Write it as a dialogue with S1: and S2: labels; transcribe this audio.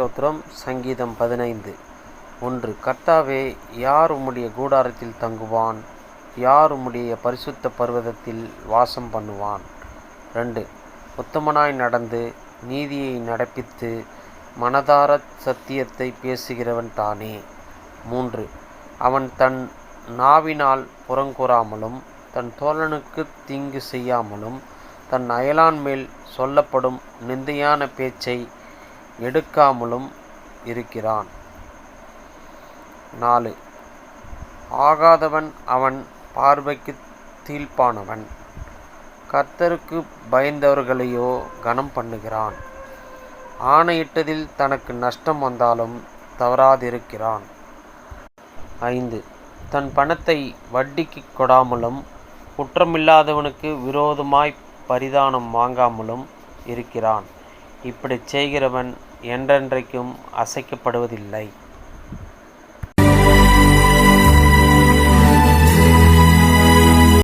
S1: ஸ்தோத்திரம் சங்கீதம் பதினைந்து. ஒன்று கர்த்தாவே யார் உம்முடைய கூடாரத்தில் தங்குவான்? யார் உம்முடைய பரிசுத்த பர்வதத்தில் வாசம் பண்ணுவான்? ரெண்டு உத்தமனாய் நடந்து நீதியை நடப்பித்து மனதார சத்தியத்தை பேசுகிறவன் தானே? மூன்று அவன் தன் நாவினால் புறங்கூறாமலும் தன் தோழனுக்கு தீங்கு செய்யாமலும் தன் அயலான் மேல் சொல்லப்படும் நிந்தையான பேச்சை எடுக்காமலும் இருக்கிறான். நாலு. ஆகாதவன் அவன் பார்வைக்கு தீழ்ப்பானவன் கர்த்தருக்கு பயந்தவர்களையோ கனம் பண்ணுகிறான். ஆணையிட்டதில் தனக்கு நஷ்டம் வந்தாலும் தவறாதிருக்கிறான். ஐந்து. தன் பணத்தை வட்டிக்கு கொடாமலும் குற்றமில்லாதவனுக்கு விரோதமாய் பரிதானம் வாங்காமலும் இருக்கிறான். இப்படிச் செய்கிறவன் என்றென்றைக்கும் அசைக்கப்படுவதில்லை.